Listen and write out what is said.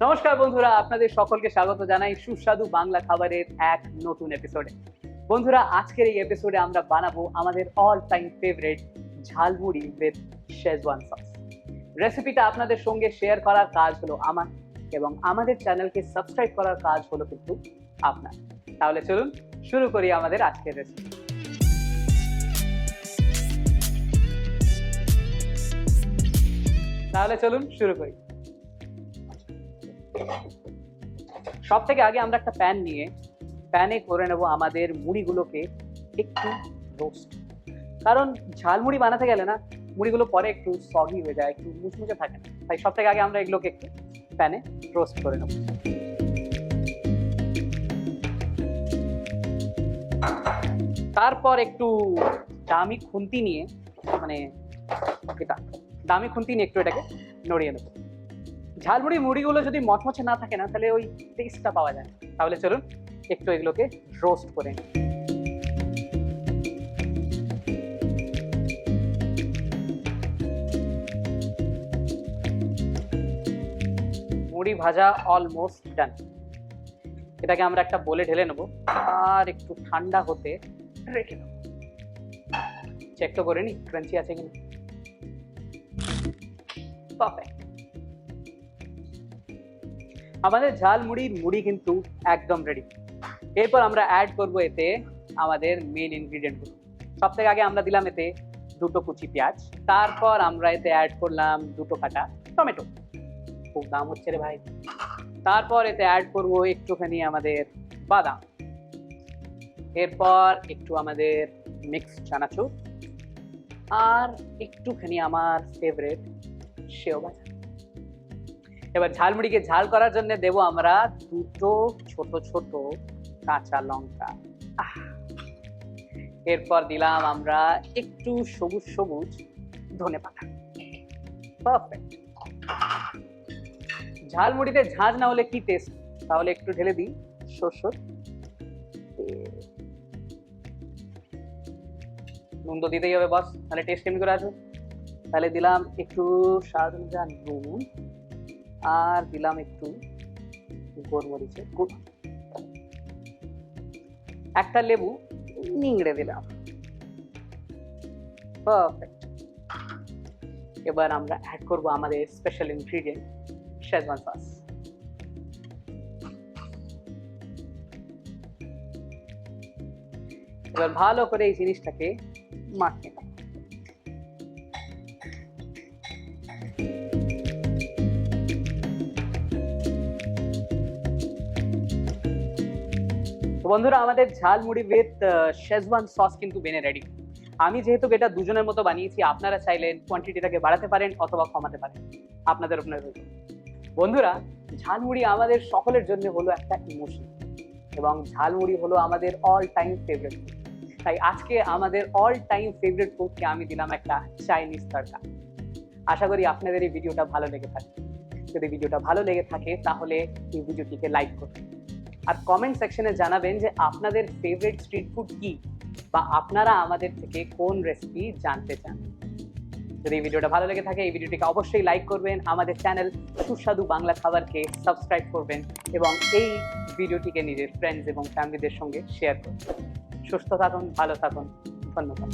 নমস্কার বন্ধুরা, আপনাদের সকলকে স্বাগত জানাই সুস্বাদু বাংলা খাবারের এক নতুন এপিসোডে বন্ধুরা, আজকের এই এপিসোডে আমরা বানাবো আমাদের all time favourite jhalmuri with schezwan sauce রেসিপিটা আপনাদের সঙ্গে শেয়ার করার কাজ হলো আমার এবং আমাদের চ্যানেলকে সাবস্ক্রাইব করার কাজ হলো কিন্তু আপনার। তাহলে চলুন শুরু করি আমাদের আজকের রেসিপি তাহলে চলুন শুরু করি। সব থেকে আগে আমরা একটা প্যান নিয়ে প্যানে করে নেব আমাদের মুড়িগুলোকে একটু রোস্ট কারণ ঝালমুড়ি বানাতে গেলে না, মুড়িগুলো পরে একটু সগি হয়ে যায়, একটু মুচমুচে থাকে না। তাই সব থেকে আগে আমরা এগুলোকে একটু প্যানে রোস্ট করে নেব। তারপর একটু দামি খুন্তি নিয়ে মানে এটা, দামি খুন্তি নিয়ে একটু এটাকে নড়িয়ে নেব। ঝালমুড়ি মুড়িগুলো যদি মচমচে না থাকে না, তাহলে ওই টেস্টটা পাওয়া যায় তাহলে চলুন একটু এগুলোকে রোস্ট করে নিই। মুড়ি ভাজা অলমোস্ট ডান এটাকে আমরা একটা বলে ঢেলে নেব, আর একটু ঠান্ডা হতে রেখে দেবো। চেক তো করে নি ক্রাঞ্চি আছে কিনা। পারফেক্ট আমাদের ঝাল মুড়ির মুড়ি কিন্তু একদম রেডি এরপর আমরা অ্যাড করব এতে আমাদের মেন ইনগ্রিডিয়েন্টগুলো সব থেকে আগে আমরা দিলাম এতে দুটো কুচি পেঁয়াজ, তারপর আমরা এতে অ্যাড করলাম দুটো কাটা টমেটো। খুব দাম হচ্ছে রে ভাই। তারপর এতে অ্যাড করব একটুখানি আমাদের বাদাম। এরপর একটু আমাদের মিক্স চানাচুর। আর একটুখানি আমার ফেভারেট সেও ভাজা এবার ঝালমুড়িকে ঝাল করার জন্য দেব আমরা দুটো ছোট ছোট কাঁচা লঙ্কা। এরপর দিলাম আমরা একটু সবুজ সবুজ ধনে পাতা। পারফেক্ট ঝালমুড়িতে ঝাঁঝ না হলে কি টেস্ট তাহলে একটু ঢেলে দিই। শস্যর তেল। নুন তো দিতেই হবে বস তাহলে টেস্ট কেমনি করে আসবে? তাহলে দিলাম একটু স্বাদ অনুযায়ী নুন। আর দিলাম একটু গোলমরিচের গুঁড়ো। একটা লেবু নিংড়ে দিলাম। এবার আমরা অ্যাড করব আমাদের স্পেশাল ইনগ্রিডিয়েন্ট শেজওয়ান সস এবার ভালো করে এই জিনিসটাকে মাখিয়ে নেব। বন্ধুরা, আমাদের ঝালমুড়ি উইথ শেজওয়ান সস কিন্তু বেনে রেডি আমি যেহেতু এটা দুজনের মতো বানিয়েছি, আপনারা চাইলে কোয়ান্টিটিটাকে বাড়াতে পারেন অথবা কমাতে পারেন। আপনাদের রইল। বন্ধুরা, ঝালমুড়ি আমাদের সকলের জন্য হলো একটা ইমোশন এবং ঝালমুড়ি হলো আমাদের অল টাইম ফেভারিট তাই আজকে আমাদের অল টাইম ফেভারিট ফুডকে আমি দিলাম একটা চাইনিজ তরকা আশা করি আপনাদের এই ভিডিওটা ভালো লেগে থাকে। যদি ভিডিওটা ভালো লেগে থাকে, তাহলে এই ভিডিওটিকে লাইক করুন। আর কমেন্ট সেকশনে জানাবেন যে আপনাদের ফেভারিট স্ট্রিট ফুড কি বা আপনারা আমাদের থেকে কোন রেসিপি জানতে চান। যদি এই ভিডিওটা ভালো লেগে থাকে, এই ভিডিওটিকে অবশ্যই লাইক করবেন, আমাদের চ্যানেল সুস্বাদু বাংলা খাবারকে সাবস্ক্রাইব করবেন এবং এই ভিডিওটিকে নিজের ফ্রেন্ডস এবং ফ্যামিলিদের সঙ্গে শেয়ার করবেন। সুস্থ থাকুন, ভালো থাকুন, ধন্যবাদ।